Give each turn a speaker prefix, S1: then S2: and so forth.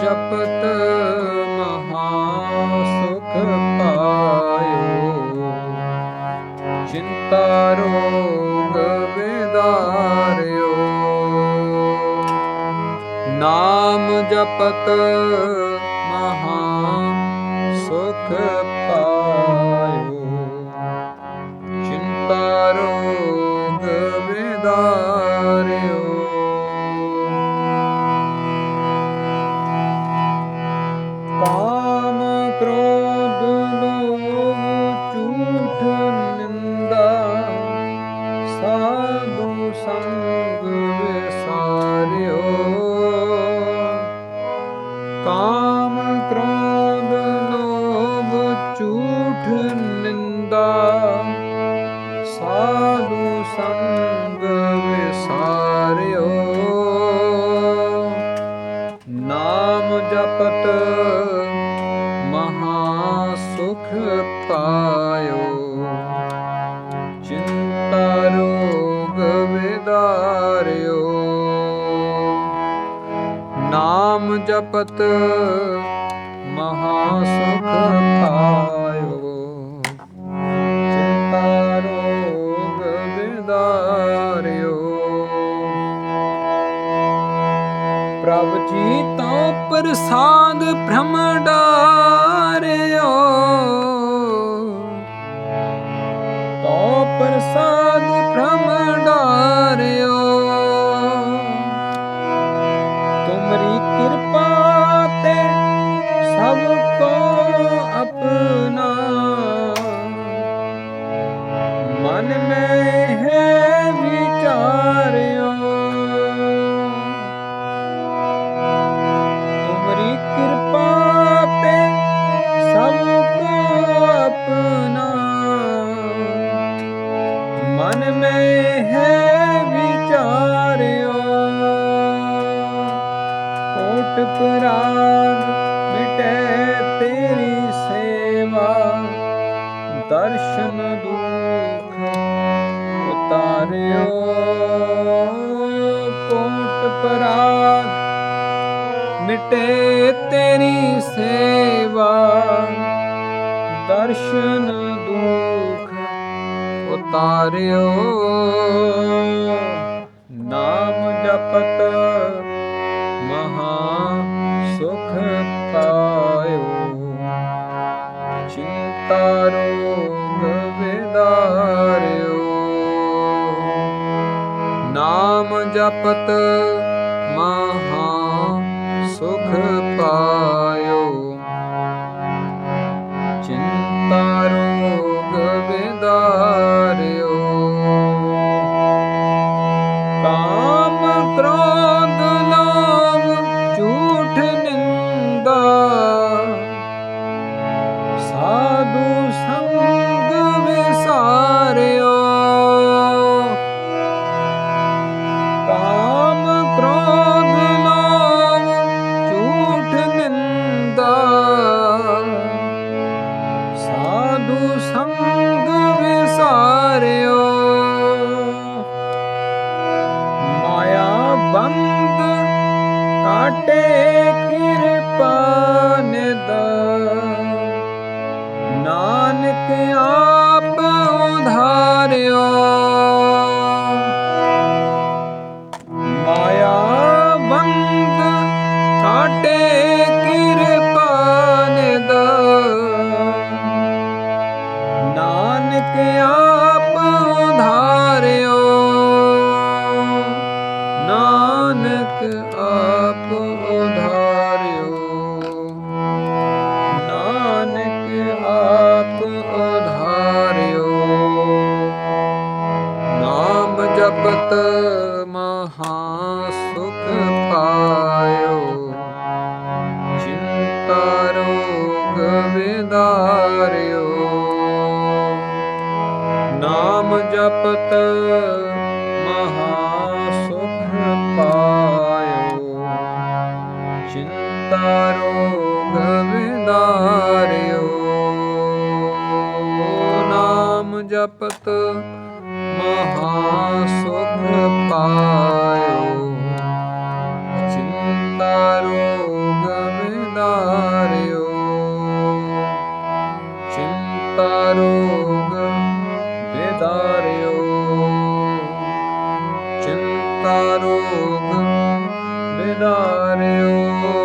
S1: ਜਪਤ ਮਹਾ ਸੁਖ ਪਾਇਓ। ਚਿੰਤਾ ਰੋਗ ਵਿਦਾਰਿਓ ਨਾਮ ਜਪਤ some ਜਪਤ ਮਹਾ ਸੁਖ ਪਾਇਓ ਚਿੰਤਾ ਰੋਗ ਵਿਦਾਰਿਓ ਪ੍ਰਭ ਜੀ ਤਉ ਪ੍ਰਸਾਦ ਭ੍ਰਮ ਡਾਰਿਓ ਤਉ ਪ੍ਰਸਾਦ ਮਨ ਮੈਂ ਹੈ ਵਿਚਾਰਿਓ ਕੋਟ ਪਰਾਗ ਮਿਟੇ ਤੇਰੀ ਸੇਵਾ, ਦਰਸ਼ਨ ਦੁਖ ਉਤਾਰਿਓ ਕੋਟ ਪਰਾਗ ਮਿਟੇ ਤੇਰੀ ਸੇਵਾ, ਦਰਸ਼ਨ ਦੁਖ ਉਤਾਰਿਓ। ਨਾਮ ਜਪਤ ਮਹਾ ਸੁਖ ਪਾਇਓ। ਚਿੰਤਾ ਰੋਗ ਵਿਦਾਰਿਓ। ਨਾਮ ਜਪਤ ਮਹਾ house. ਆਪ ਉਧਾਰਿਓ। ਨਾਨਕ ਆਪ ਉਧਾਰਿਓ। ਨਾਮ ਜਪਤ ਮਹਾ ਸੁਖ ਪਾਇਓ। ਚਿੰਤਾ ਰੋਗ ਵਿਦਾਰਿਓ। ਨਾਮ ਜਪਤ जपत महास्वग्रयो चिन्तारोगारिन्तारोगारो चिन्ता रोग नीनार्य